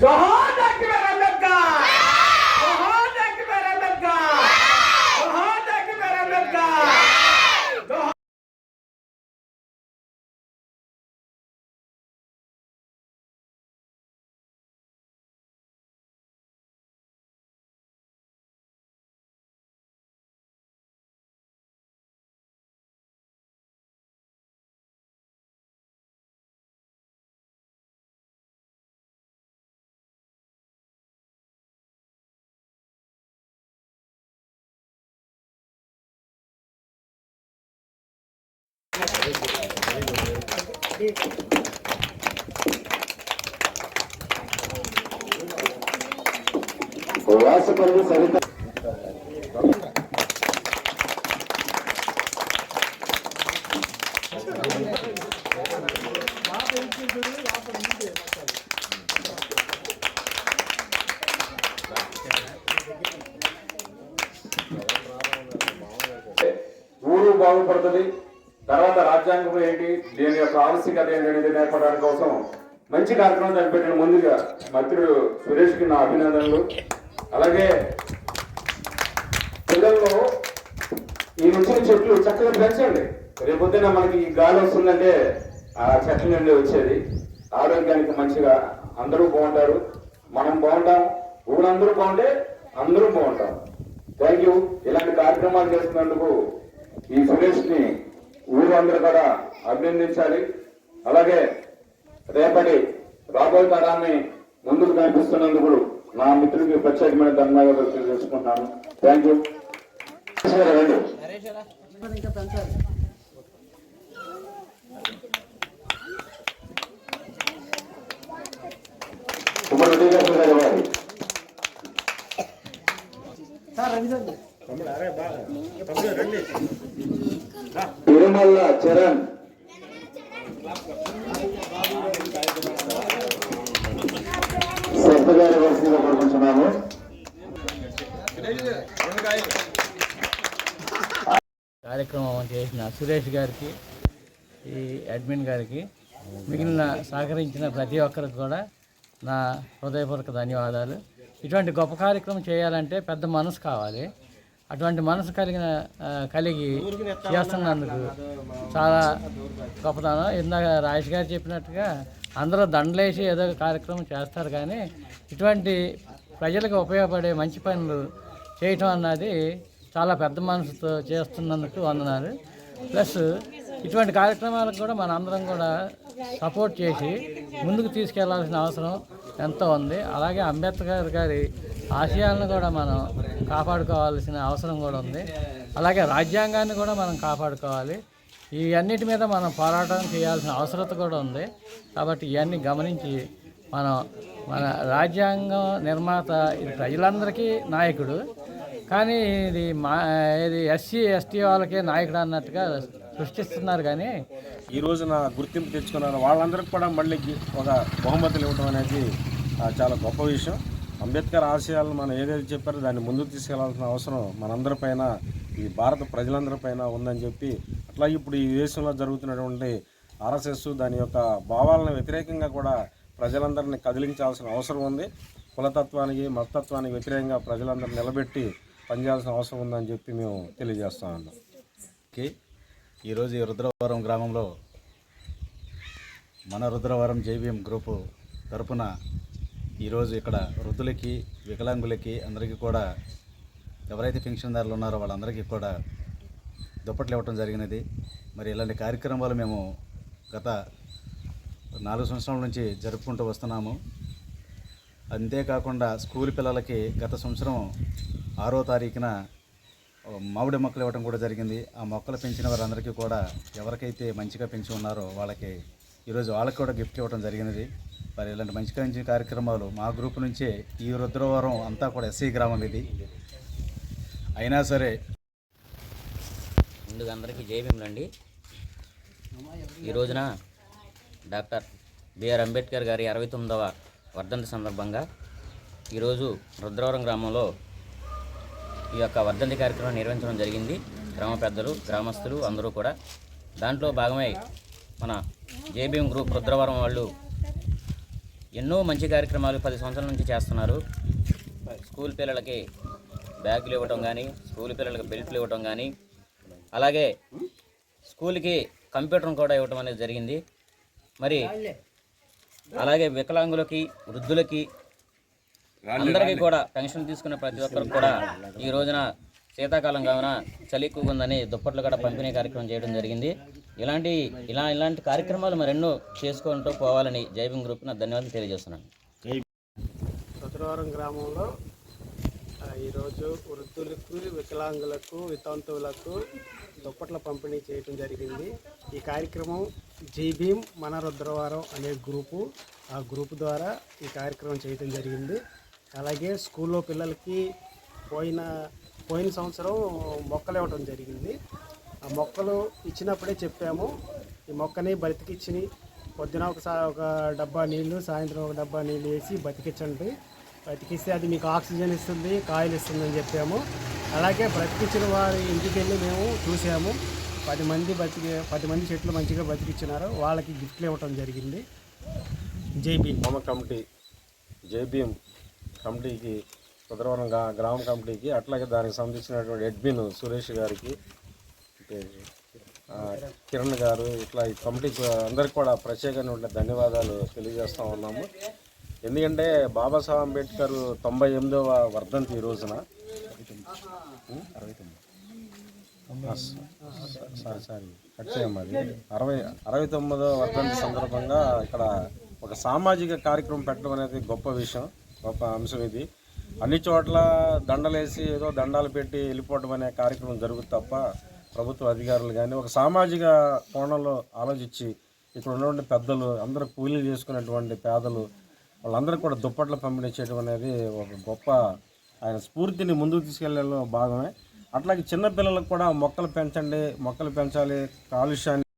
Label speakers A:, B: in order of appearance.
A: যখন वासपर्व
B: सरिता ಊರು
C: ಬಾವು ಬರ್ತದೆ తర్వాత రాజ్యాంగం ఏంటి? దీని యొక్క ఆవశ్యకత ఏంటి అనేది నేర్పడానికి కోసం మంచి కార్యక్రమం కనిపెట్టిన ముందుగా మంత్రుడు సురేష్కి నా అభినందనలు. అలాగే పిల్లల్లో ఈ వచ్చిన చెట్లు చక్కగా పెంచండి. రేపొద్దున మనకి ఈ గాలి వస్తుందంటే ఆ చెట్ల నుండి వచ్చేది. ఆరోగ్యానికి మంచిగా అందరూ బాగుంటారు. మనం బాగుంటాం. ఊరందరూ బాగుంటే అందరూ బాగుంటాం. Thank you. ఇలాంటి కార్యక్రమాలు చేస్తున్నందుకు ఈ సురేష్ని ఊరు అందరూ కూడా అభినందించాలి. అలాగే రేపటి రాబోయే తరాన్ని ముందుకు కనిపిస్తున్నందుకు నా మిత్రుడికి ప్రత్యేకమైన ధన్యవాదాలు తెలియజేసుకుంటున్నాను. థ్యాంక్ యూ రండి తిరుమల చరణ్. శ్రద్ధ గారి వరుసగా కోరుకుంటున్నాము
D: కార్యక్రమం చేసిన సురేష్ గారికి ఈ అడ్మిన్ గారికి మిగిలిన సహకరించిన ప్రతి ఒక్కరికి కూడా నా హృదయపూర్వక ధన్యవాదాలు. ఇటువంటి గొప్ప కార్యక్రమం చేయాలంటే పెద్ద మనసు కావాలి. అటువంటి మనసు కలిగిన కలిగి చేస్తున్నందుకు చాలా గొప్పతనం. ఇందాక రాజేష్ గారు చెప్పినట్టుగా అందరూ దండలేసి ఏదో కార్యక్రమం చేస్తారు కానీ ఇటువంటి ప్రజలకు ఉపయోగపడే మంచి పనులు చేయటం అన్నది చాలా పెద్ద మనసుతో చేస్తున్నందుకు వందనాలు. ప్లస్ ఇటువంటి కార్యక్రమాలకు కూడా మన అందరం కూడా సపోర్ట్ చేసి ముందుకు తీసుకెళ్ళాల్సిన అవసరం ఎంతో ఉంది. అలాగే అంబేద్కర్ గారి ఆశయాలను కూడా మనం కాపాడుకోవాల్సిన అవసరం కూడా ఉంది. అలాగే రాజ్యాంగాన్ని కూడా మనం కాపాడుకోవాలి. ఇవన్నిటి మీద మనం పోరాటం చేయాల్సిన అవసరత కూడా ఉంది. కాబట్టి ఇవన్నీ గమనించి మనం మన రాజ్యాంగం నిర్మాత ఇది ప్రజలందరికీ నాయకుడు. కానీ ఇది మా ఇది ఎస్సీ ఎస్టీ వాళ్ళకే నాయకుడు అన్నట్టుగా సృష్టిస్తున్నారు కానీ
E: ఈ రోజున గుర్తింపు తెచ్చుకున్నాను వాళ్ళందరికీ కూడా మళ్ళీ ఒక బహుమతులు ఇవ్వడం అనేది చాలా గొప్ప విషయం. అంబేద్కర్ ఆశయాలను మనం ఏదైతే చెప్పారో దాన్ని ముందుకు తీసుకెళ్ళాల్సిన అవసరం మనందరిపైన ఈ భారత ప్రజలందరిపైన ఉందని చెప్పి అట్లా ఇప్పుడు ఈ దేశంలో జరుగుతున్నటువంటి ఆర్ఎస్ఎస్ దాని యొక్క భావాలను వ్యతిరేకంగా కూడా ప్రజలందరినీ కదిలించాల్సిన అవసరం ఉంది. కులతత్వానికి మతత్వానికి వ్యతిరేకంగా ప్రజలందరూ నిలబెట్టి పనిచేయాల్సిన అవసరం ఉందని చెప్పి మేము తెలియజేస్తా ఉన్నాం.
F: ఓకే. ఈరోజు ఈ రుద్రవరం గ్రామంలో మన రుద్రవరం జేబీఎం గ్రూపు తరపున ఈరోజు ఇక్కడ వృద్ధులకి వికలాంగులకి అందరికీ కూడా ఎవరైతే పెన్షన్దారులు ఉన్నారో వాళ్ళందరికీ కూడా దుప్పట్లు ఇవ్వటం జరిగినది. మరి ఇలాంటి కార్యక్రమాలు మేము గత నాలుగు సంవత్సరాల నుంచి జరుపుకుంటూ వస్తున్నాము. అంతేకాకుండా స్కూల్ పిల్లలకి గత సంవత్సరం ఆరో తారీఖున మామిడి మొక్కలు ఇవ్వడం కూడా జరిగింది. ఆ మొక్కలు పెంచిన వారందరికీ కూడా ఎవరికైతే మంచిగా పెంచి ఉన్నారో వాళ్ళకి ఈరోజు వాళ్ళకి కూడా గిఫ్ట్ ఇవ్వడం జరిగినది. మరి ఇలాంటి మంచి మంచి కార్యక్రమాలు మా గ్రూప్ నుంచే ఈ రుద్రవరం అంతా కూడా ఎస్సీ గ్రామం ఇది. అయినా సరే
G: ముందుగా అందరికీ జయభీములండి ఈ రోజున డాక్టర్ బిఆర్ అంబేద్కర్ గారి అరవై తొమ్మిదవ వర్ధంతి సందర్భంగా ఈరోజు రుద్రవరం గ్రామంలో ఈ యొక్క వర్ధంతి కార్యక్రమం నిర్వహించడం జరిగింది. గ్రామ పెద్దలు గ్రామస్తులు అందరూ కూడా దాంట్లో భాగమై మన జేబీఎం గ్రూప్ రుద్రవరం వాళ్ళు ఎన్నో మంచి కార్యక్రమాలు పది సంవత్సరాల నుంచి చేస్తున్నారు. స్కూల్ పిల్లలకి బ్యాగులు ఇవ్వటం కానీ స్కూల్ పిల్లలకి బెల్ట్లు ఇవ్వటం కానీ అలాగే స్కూల్కి కంప్యూటర్ కూడా ఇవ్వటం అనేది జరిగింది. మరి అలాగే వికలాంగులకి వృద్ధులకి అందరికీ కూడా పెన్షన్ తీసుకున్న ప్రతి ఒక్కరికి కూడా ఈ రోజున శీతాకాలం కావున చలి ఎక్కువగా ఉందని దుప్పట్లు కూడా పంపిణీ కార్యక్రమం చేయడం జరిగింది. ఇలాంటి ఇలా ఇలాంటి కార్యక్రమాలు మరెన్నో చేసుకుంటూ పోవాలని జైభీమ్ గ్రూప్ నా ధన్యవాదాలు తెలియజేస్తున్నాను.
H: రుద్రవరం గ్రామంలో ఈరోజు వృద్ధులకు వికలాంగులకు వితంతువులకు దుప్పట్ల పంపిణీ చేయడం జరిగింది. ఈ కార్యక్రమం జీబీఎం మన రుద్రవరం అనే గ్రూపు ఆ గ్రూప్ ద్వారా ఈ కార్యక్రమం చేయటం జరిగింది. అలాగే స్కూల్లో పిల్లలకి పోయిన పోయిన సంవత్సరం మొక్కలు ఇవ్వడం జరిగింది. ఆ మొక్కలు ఇచ్చినప్పుడే చెప్పాము. ఈ మొక్కని బతికిచ్చి పొద్దున ఒకసారి ఒక డబ్బా నీళ్ళు సాయంత్రం ఒక డబ్బా నీళ్ళు వేసి బతికించండి. బతికిస్తే అది మీకు ఆక్సిజన్ ఇస్తుంది కాయలు ఇస్తుంది అని చెప్పాము. అలాగే బ్రతికించిన వారి ఇంటికి వెళ్ళి మేము చూసాము. పది మంది బతికి పది మంది చెట్లు మంచిగా బతికిచ్చినారు. వాళ్ళకి గిఫ్ట్లు ఇవ్వటం జరిగింది. జేబీఎం
E: హోమ కమిటీ జేబీఎం కమిటీకి రుద్రవరం గ్రామ కమిటీకి అట్లాగే దానికి సంబంధించినటువంటి అడ్మిన్ సురేష్ గారికి ఆ, కిరణ్ గారు ఇట్లా ఈ కమిటీకి అందరికి కూడా ప్రత్యేకమైన ధన్యవాదాలు తెలియజేస్తూ ఉన్నాము. ఎందుకంటే బాబాసాహెబ్ అంబేద్కర్ తొంభై ఎనిమిదవ వర్ధంతి ఈ రోజున. సారీ సారీ కట్ చేయమ్మా అది. అరవై అరవై తొమ్మిదో వర్ధంతి సందర్భంగా ఇక్కడ ఒక సామాజిక కార్యక్రమం పెట్టడం అనేది గొప్ప విషయం గొప్ప అంశం ఇది. అన్ని చోట్ల దండలేసి ఏదో దండాలు పెట్టి వెళ్ళిపోవడం అనే కార్యక్రమం జరుగుతుంది తప్ప ప్రభుత్వ అధికారులు కానీ ఒక సామాజిక కోణంలో ఆలోచించి ఇక్కడ ఉన్నటువంటి పెద్దలు అందరూ కూలీలు చేసుకునేటువంటి పేదలు వాళ్ళందరూ కూడా దుప్పట్లు పంపిణీ చేయడం అనేది ఒక గొప్ప ఆయన స్ఫూర్తిని ముందుకు తీసుకెళ్ళేలో భాగమే. అట్లాగే చిన్నపిల్లలకు కూడా మొక్కలు పెంచండి మొక్కలు పెంచాలి కాలుష్యాన్ని